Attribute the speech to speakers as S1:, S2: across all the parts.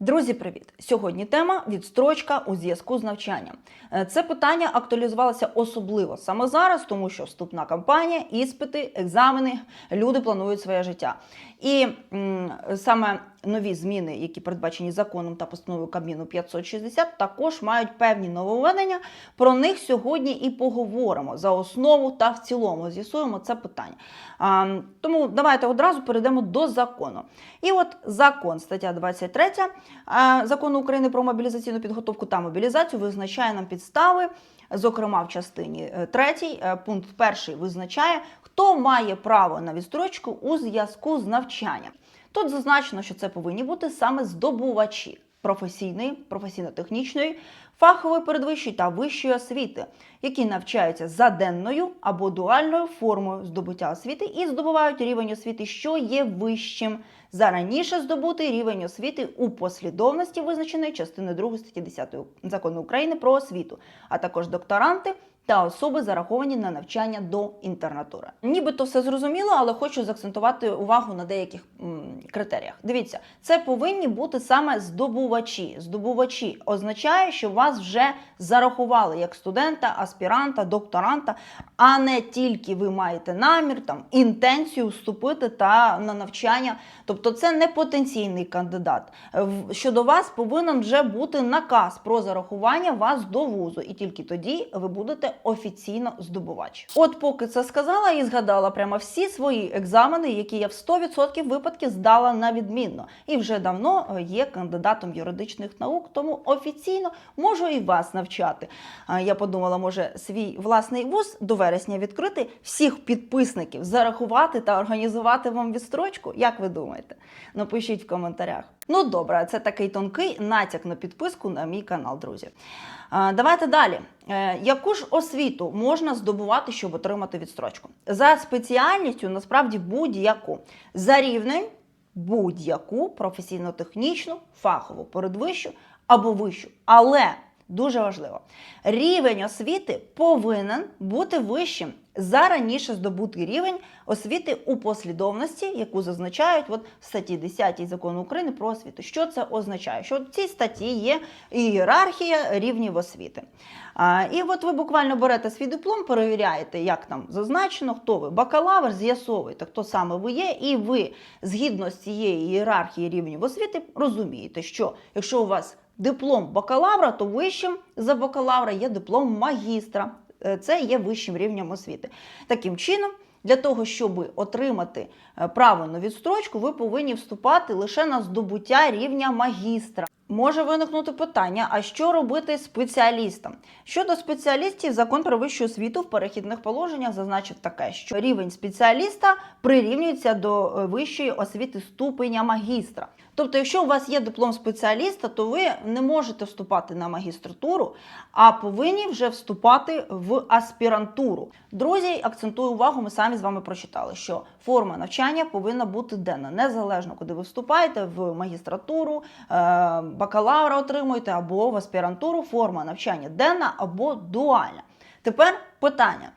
S1: Друзі, привіт! Сьогодні тема відстрочка у зв'язку з навчанням. Е, Це питання актуалізувалося особливо саме зараз, тому що вступна кампанія, іспити, екзамени, люди планують своє життя. І м, саме нові зміни, які передбачені законом та постановою Кабміну 560, також мають певні нововведення. Про них сьогодні і поговоримо за основу та в цілому з'ясуємо це питання. А, тому давайте одразу перейдемо до закону. І от закон, стаття 23 а, закону України про мобілізаційну підготовку та мобілізацію визначає нам підстави. Зокрема, в частині 3 пункт 1 визначає, хто має право на відстрочку у зв'язку з навчанням. Тут зазначено, що це повинні бути саме здобувачі професійної, професійно-технічної, фахової передвищої та вищої освіти, які навчаються за денною або дуальною формою здобуття освіти і здобувають рівень освіти, що є вищим. За раніше здобутий рівень освіти у послідовності, визначеної частиною 2 статті 10 закону України про освіту, а також докторанти та особи зараховані на навчання до інтернатури. Нібито все зрозуміло, але хочу заакцентувати увагу на деяких м, критеріях. Дивіться, це повинні бути саме здобувачі. Здобувачі означає, що вас вже зарахували як студента, аспіранта, докторанта, а не тільки ви маєте намір, там інтенцію вступити та на навчання. Тобто, це не потенційний кандидат. Щодо вас повинен вже бути наказ про зарахування вас до вузу, і тільки тоді ви будете офіційно здобувач. От поки це сказала і згадала прямо всі свої екзамени, які я в 100% випадків здала на відмінно, і вже давно е, є кандидатом юридичних наук, тому офіційно можу і вас навчати. Я подумала, може свій власний вуз до вересня відкрити, всіх підписників зарахувати та організувати вам відстрочку. Як ви думаєте? Напишіть в коментарях. Ну добре, це такий тонкий натяк на підписку на мій канал, друзі. Давайте далі. Е, Яку ж освіту можна здобувати, щоб отримати відстрочку? За спеціальністю, насправді, будь-яку. За рівнем будь-яку професійно-технічну, фахову, передвищу або вищу. Але дуже важливо, рівень освіти повинен бути вищим за раніше здобутий рівень освіти у послідовності, яку зазначають от в статті 10 закону України про освіту. Що це означає? Що в цій статті є ієрархія рівнів освіти. А, і от ви буквально берете свій диплом, перевіряєте, як там зазначено, хто ви бакалавр, з'ясовуєте, хто саме ви є, і ви згідно з цієї ієрархії рівнів освіти розумієте, що якщо у вас диплом бакалавра, то вищим за бакалавра є диплом магістра. Е, Це є вищим рівнем освіти. Таким чином, для того, щоб отримати е, право на відстрочку, ви повинні вступати лише на здобуття рівня магістра. Може виникнути питання: а що робити спеціалістам? Щодо спеціалістів, закон про вищу освіту в перехідних положеннях зазначив таке, що рівень спеціаліста прирівнюється до е, вищої освіти ступеня магістра. Тобто, якщо у вас є диплом спеціаліста, то ви не можете вступати на магістратуру, а повинні вже вступати в аспірантуру. Друзі, акцентую увагу, ми самі з вами прочитали, що форма навчання повинна бути денна, незалежно, куди ви вступаєте в магістратуру, е, бакалавра отримуєте або в аспірантуру. Форма навчання денна або дуальна. Тепер питання.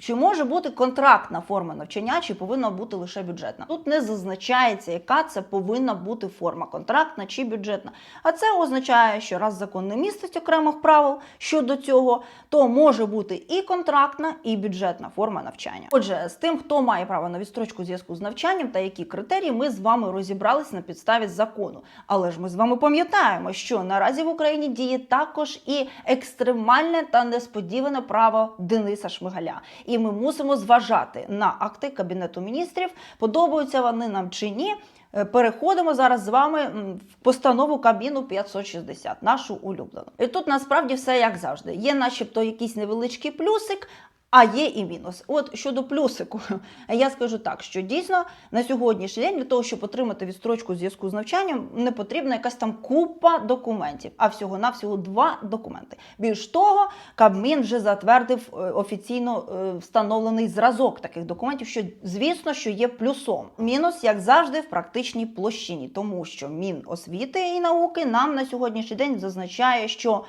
S1: Чи може бути контрактна форма навчання, чи повинна бути лише бюджетна? Тут не зазначається, яка це повинна бути форма контрактна чи бюджетна. А це означає, що раз закон не містить окремих правил щодо цього, то може бути і контрактна, і бюджетна форма навчання. Отже, з тим, хто має право на відстрочку зв'язку з навчанням та які критерії, ми з вами розібралися на підставі закону. Але ж ми з вами пам'ятаємо, що наразі в Україні діє також і екстремальне та несподіване право Дениса Шмигаля. І ми мусимо зважати на акти Кабінету міністрів, подобаються вони нам чи ні. Е, Переходимо зараз з вами в постанову Кабміну 560, нашу улюблену. І тут насправді все як завжди. Є, начебто, якийсь невеличкий плюсик. А є і мінус. От щодо плюсику, я скажу так, що дійсно на сьогоднішній день для того, щоб отримати відстрочку зв'язку з навчанням, не потрібна якась там купа документів, а всього-навсього два документи. Більш того, Кабмін вже затвердив е, офіційно е, встановлений зразок таких документів, що звісно, що є плюсом. Мінус, як завжди, в практичній площині, тому що Міносвіти і науки нам на сьогоднішній день зазначає, що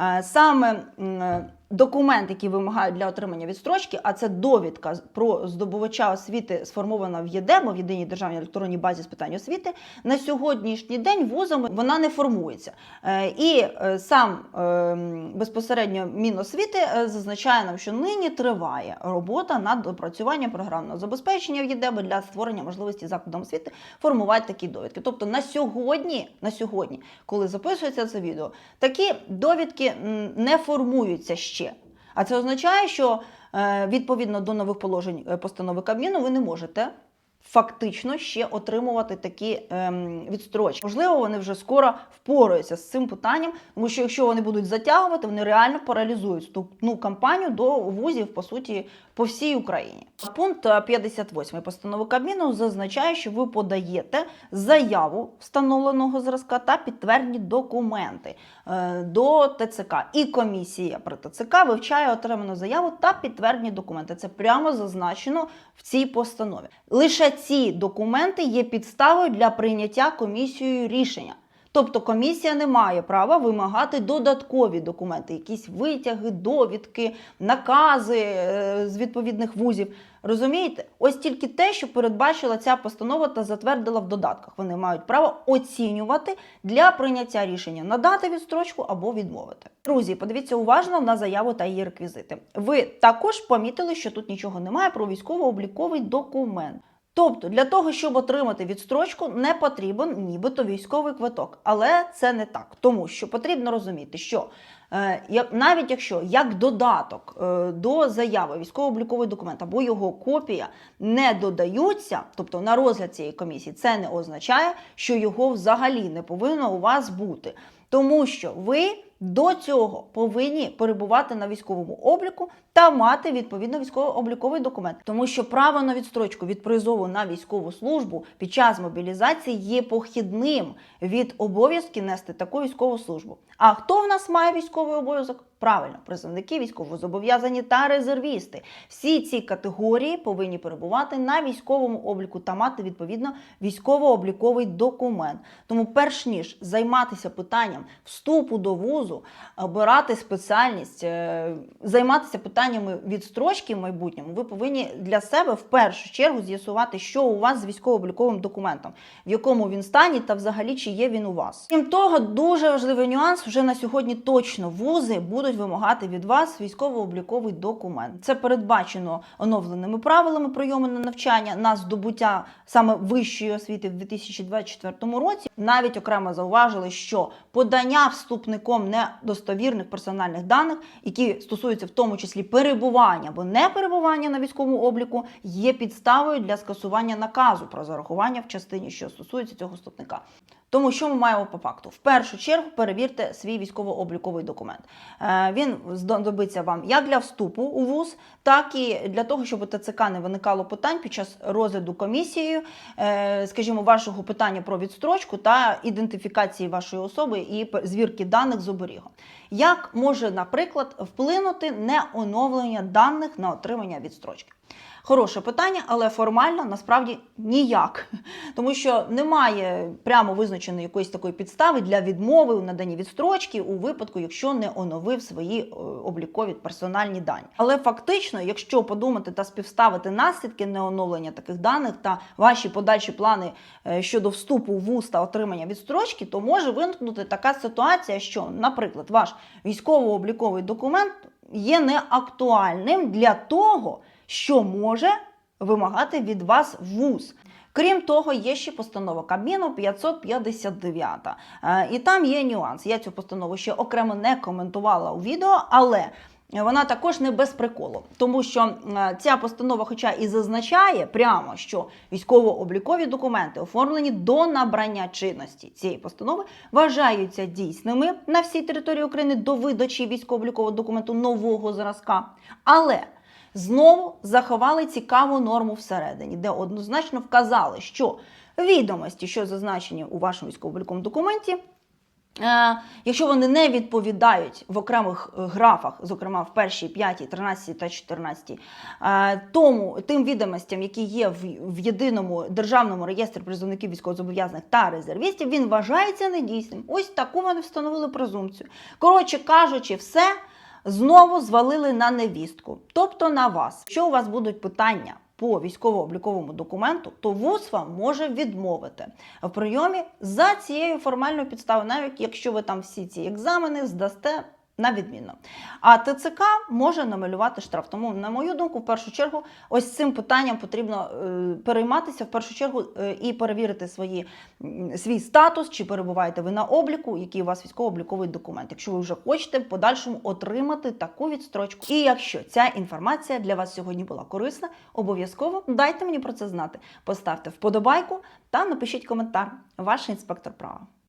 S1: е, саме документ, який вимагають для отримання відстрочки, а це довідка про здобувача освіти, сформована в ЄДЕБО, в єдиній державній електронній базі з питань освіти, на сьогоднішній день вузами вона не формується. Е, І е, сам е, безпосередньо Міносвіти зазначає нам, що нині триває робота над опрацюванням програмного забезпечення в ЄДЕБО для створення можливості закладам освіти формувати такі довідки. Тобто на сьогодні, на сьогодні, коли записується це відео, такі довідки не формуються ще. А це означає, що е, відповідно до нових положень е, постанови Кабміну ви не можете фактично ще отримувати такі ем, відстрочки. Можливо, вони вже скоро впораються з цим питанням, тому що якщо вони будуть затягувати, вони реально паралізують вступну кампанію до вузів, по суті, по всій Україні. Пункт е, 58 постанови Кабміну зазначає, що ви подаєте заяву встановленого зразка та підтвердні документи е, до ТЦК. І комісія при ТЦК вивчає отриману заяву та підтвердні документи. Це прямо зазначено в цій постанові. Лише ці документи є підставою для прийняття комісією рішення. Тобто комісія не має права вимагати додаткові документи, якісь витяги, довідки, накази е, з відповідних вузів. Розумієте? Ось тільки те, що передбачила ця постанова та затвердила в додатках. Вони мають право оцінювати для прийняття рішення надати відстрочку або відмовити. Друзі, подивіться уважно на заяву та її реквізити. Ви також помітили, що тут нічого немає про військово-обліковий документ. Тобто для того, щоб отримати відстрочку, не потрібен нібито військовий квиток. Але це не так, тому що потрібно розуміти, що е, навіть якщо як додаток е, до заяви військово-обліковий документ або його копія не додаються, тобто на розгляд цієї комісії, це не означає, що його взагалі не повинно у вас бути. Тому що ви до цього повинні перебувати на військовому обліку та мати відповідно військово-обліковий документ, тому що право на відстрочку від призову на військову службу під час мобілізації є похідним від обов'язки нести таку військову службу. А хто в нас має військовий обов'язок? Правильно, призовники, військовозобов'язані та резервісти. Всі ці категорії повинні перебувати на військовому обліку та мати відповідно військово-обліковий документ. Тому, перш ніж займатися питанням вступу до вузу, обирати спеціальність, е, займатися питаннями відстрочки в майбутньому, ви повинні для себе в першу чергу з'ясувати, що у вас з військово-обліковим документом, в якому він стані, та взагалі чи є він у вас. Крім того, дуже важливий нюанс вже на сьогодні точно вузи будуть вимагати від вас військово-обліковий документ. Це передбачено оновленими правилами прийому на навчання на здобуття саме вищої освіти в 2024 році. Навіть окремо зауважили, що подання вступником недостовірних персональних даних, які стосуються в тому числі перебування або не перебування на військовому обліку, є підставою для скасування наказу про зарахування в частині, що стосується цього вступника. Тому що ми маємо по факту? В першу чергу перевірте свій військово-обліковий документ. Е, Він знадобиться вам як для вступу у ВУЗ, так і для того, щоб у ТЦК не виникало питань під час розгляду комісією, е, скажімо, вашого питання про відстрочку та ідентифікації вашої особи і звірки даних з оберігом. Як може, наприклад, вплинути неоновлення даних на отримання відстрочки? Хороше питання, але формально насправді ніяк, тому що немає прямо визначеної якоїсь такої підстави для відмови у наданні відстрочки у випадку, якщо не оновив свої е, облікові персональні дані. Але фактично, якщо подумати та співставити наслідки неоновлення таких даних та ваші подальші плани е, щодо вступу в ВУЗ та отримання відстрочки, то може виникнути така ситуація, що, наприклад, ваш військово-обліковий документ є неактуальним для того, що може вимагати від вас вуз. Крім того, є ще постанова Кабміну 559. Е, І там є нюанс. Я цю постанову ще окремо не коментувала у відео, але вона також не без приколу, тому що е, ця постанова, хоча і зазначає прямо, що військово-облікові документи, оформлені до набрання чинності цієї постанови, вважаються дійсними на всій території України до видачі військово-облікового документу нового зразка. Але знову заховали цікаву норму всередині, де однозначно вказали, що відомості, що зазначені у вашому військово-обліковому документі, Е, Якщо вони не відповідають в окремих е, графах, зокрема в першій, п'ятій, 13 та 14, е, тому тим відомостям, які є в єдиному державному реєстрі призовників військовозобов'язаних та резервістів, він вважається недійсним. Ось таку вони встановили презумпцію. Коротше кажучи, все знову звалили на невістку, тобто на вас. Якщо у вас будуть питання по військово-обліковому документу, то ВУЗ вам може відмовити в прийомі за цією формальною підставою, навіть якщо ви там всі ці екзамени здасте. На відмінно. А ТЦК може намалювати штраф. Тому, на мою думку, в першу чергу, ось цим питанням потрібно е, перейматися в першу чергу е, і перевірити свої, свій статус, чи перебуваєте ви на обліку, який у вас військово-обліковий документ, якщо ви вже хочете в подальшому отримати таку відстрочку. І якщо ця інформація для вас сьогодні була корисна, обов'язково дайте мені про це знати. Поставте вподобайку та напишіть коментар. Ваш інспектор права.